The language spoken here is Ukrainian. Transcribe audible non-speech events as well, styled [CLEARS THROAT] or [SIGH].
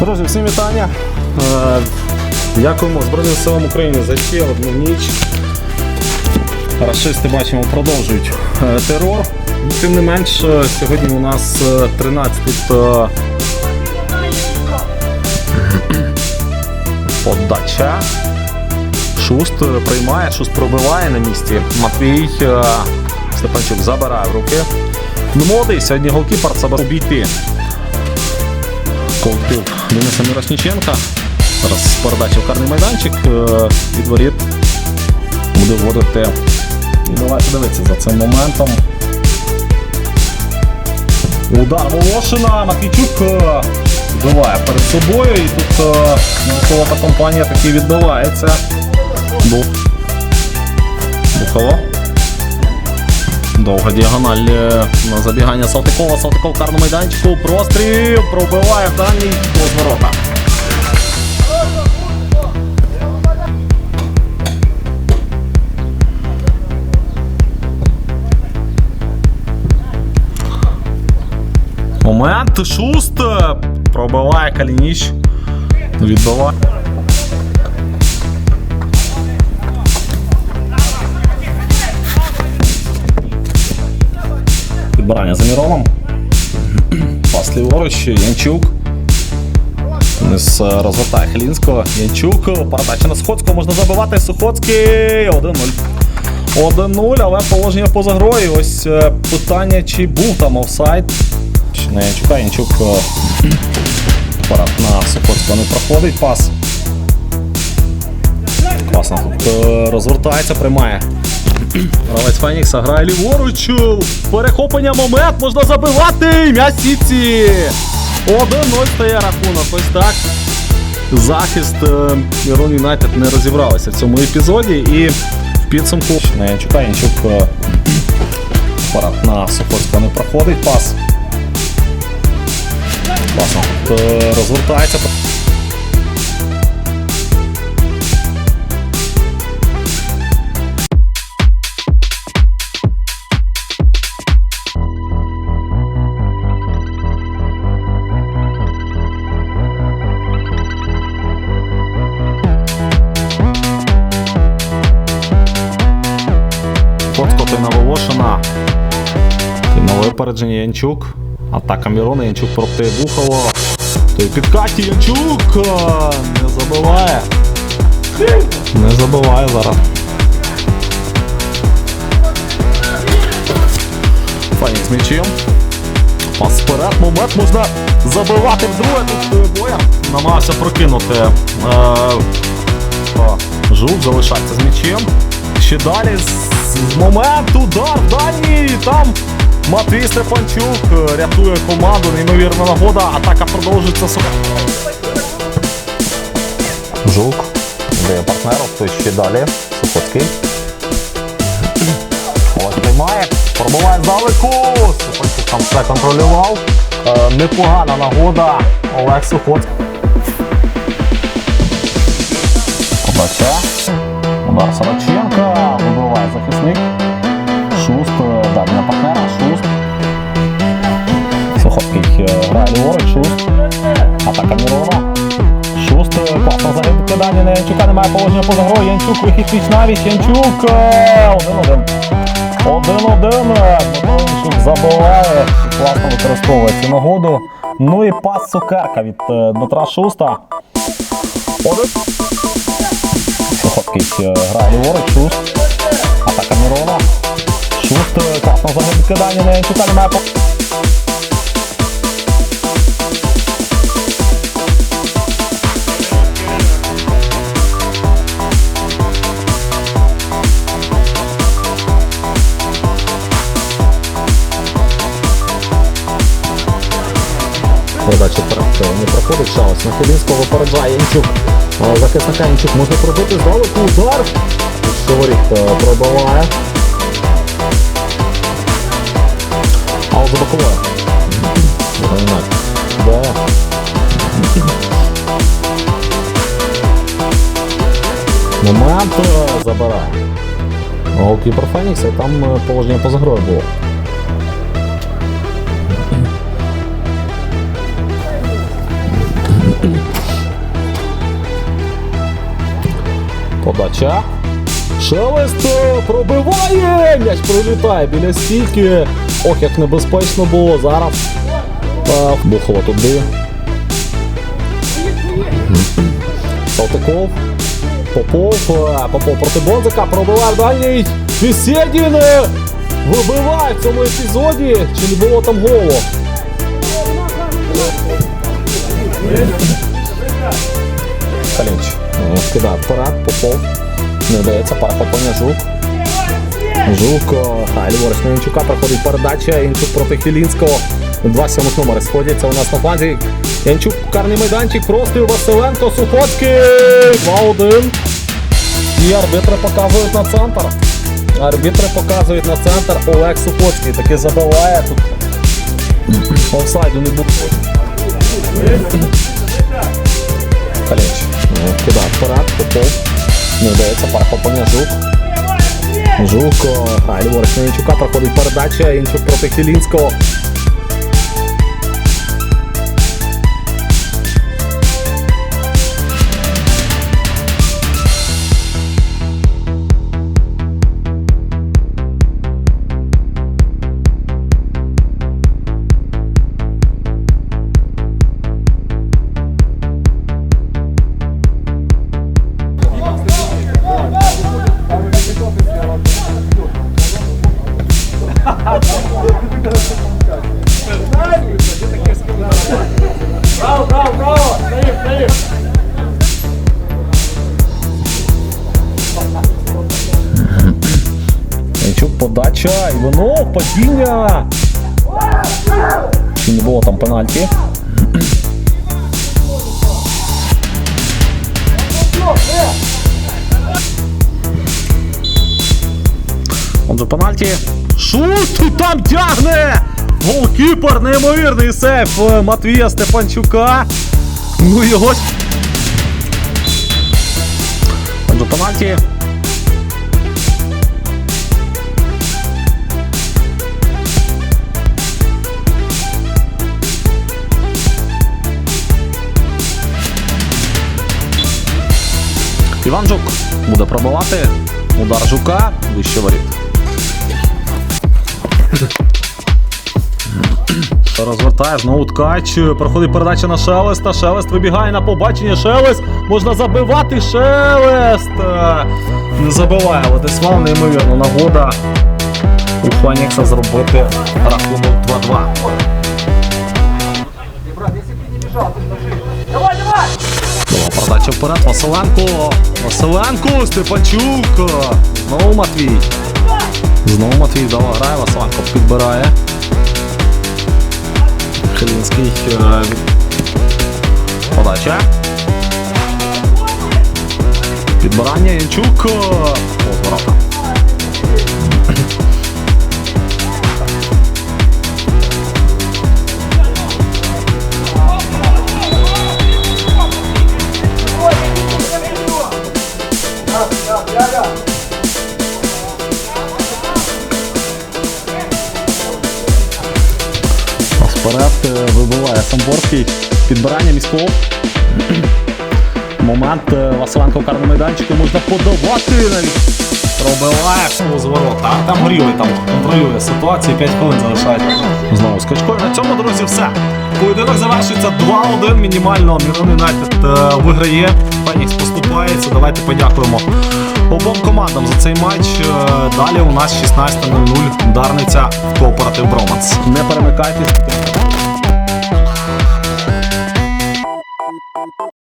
Друзі, всім вітання. Е, Дякуємо Збройним силам України за ще одну ніч. Рашисти бачимо продовжують е, терор. Тим не менш, е, сьогодні у нас 13 тут е, подача. Шуст приймає, шуст пробиває на місці. Матвій Степанчук забирає в руки. Ну, молодий, сьогодні голкіпер це обійти. Колектив Дениса Мірошніченка. Зараз передача в карний майданчик е, від воріт буде вводити. І давайте дивитися за цим моментом. Удар Волошина, Матвійчук е, вбиває перед собою і тут е, Бухова та компанія таки відбивається. Бух. Бухово. Довга діагональ е, на забігання Салтикова. Салтиков карному майданчику. Простріл пробиває в дальній ворота. Момент. Шуст. Пробиває Калініч. Відбиває. Підбирання за Міроном. [CLEARS THROAT] Пас ліворуч, Янчук. Вниз е, розвертає Хелінського. Янчук. Передача на Сходського. Можна забивати. Сухоцький. 1-0. 1-0, але положення поза грою. Ось е, питання, чи був там офсайд. Не Янчука. Янчук е, [CLEARS THROAT] парад на Сухоцького не проходить пас. Класно. Тут розвертається, приймає. Гравець Фенікса грає ліворуч. Перехоплення момент можна забивати. М'яч сітці. 1-0 стає рахунок. Ось так. Захист е, Мірон Юнайтед не розібралися в цьому епізоді. І в підсумку Янчук е, на Сокольського не проходить пас. Тут, е, розвертається. Випередження Янчук. Атака Мірона, Янчук проти Бухова. Той підкаті Янчук не забиває. Не забиває зараз. Фанік з м'ячем. Пас вперед, момент можна забивати вдруге. Тут боя. Намагався прокинути. Е, Жук залишається з м'ячем. Ще далі з, моменту удар дальній. Там Матвій Степанчук е, рятує команду. Неймовірна нагода. Атака продовжується. Жук. Дає партнеру. Хтось ще далі. Сухоцький. Ось приймає. Пробуває здалеку. Степанчук там все контролював. Е, непогана нагода. Олег Сухоцький. Подача. Удар Сороченка. Вибиває захисник. Ліворуч. Шуст. Атака Мірона. Шуст. Класно закидання на Янчука. Немає положення поза грою. Янчук вихід віч навіч. Янчук. Один-один. Один-один. Янчук забиває. Класно використовує цю нагоду. Ну і пас цукерка від Дмитра Шуста. Один. Сухоцький е, грає ліворуч, Шуст. Атака Мірона. Шуст класно закидання на Янчука. Немає по... Передача вперед не проходить шанс. На Хелінського випереджає Янчук. А Захисника Янчук можна пробити здалеку удар. Шоворік е, пробиває. А от за Да. Момент е, забирає. Голкіпер Фенікса, там е, положення поза грою було. Подача. Шелест е, пробиває! М'яч пролітає біля стійки. Ох, як небезпечно було зараз. Бухова туди. Салтиков. Попов. е, Попов проти Бонзика. Пробиває дальній. Вісєдін е, вибиває в цьому епізоді. Чи не було там голу? Калінч. Ну, Кидає вперед, Попов. Не дається перехоплення Жук. Жук, о, а ліворуч на Інчука проходить передача. Інчук проти Хілінського. Два сьомих номери сходяться у нас на фланзі. Янчук, карний майданчик, простріл Василенко, Сухоцький. 2-1. І арбітри показують на центр. Арбітри показують на центр Олег Сухоцький. Таки забиває тут. Офсайду не буде. Калінч. Кидає вперед, Попов. Не вдається перехоплення Жук. Жук, о, а ліворуч на Янчука проходить передача, Інчук проти Хілінського. Подача, і воно падіння. Чи не було там пенальті? Отже, пенальті. Шут там тягне! Голкіпер, неймовірний сейф е, Матвія Степанчука. Ну його. Отже, пенальті. Іван Жук буде пробивати. Удар Жука вище воріт. Розвертає знову ткач. Проходить передача на Шелеста. Шелест вибігає на побачення. Шелест. Можна забивати Шелест. Не забиває Владислав, неймовірно нагода у Фанікса зробити рахунок 2-2. Передача вперед. Василенко. Василенко. Степанчук. Знову Матвій. Знову Матвій вдало грає. Василенко підбирає. Хилінський. е, Подача. Підбирання Янчук. Поворота. Вперед вибиває Самборський. Підбирання міського. Момент е, Василенко в карному майданчику можна подавати навіть. Пробиває з ворота. Там горіли, там контролює ситуацію, 5 хвилин залишається. Знову скачкою. На цьому, друзі, все. Поєдинок завершується 2-1. Мінімально Мірон Юнайтед е, виграє. Фенікс поступається. Давайте подякуємо обом командам за цей матч. Е, Далі у нас 16.00 Дарниця Кооператив Броманс. Не перемикайтесь.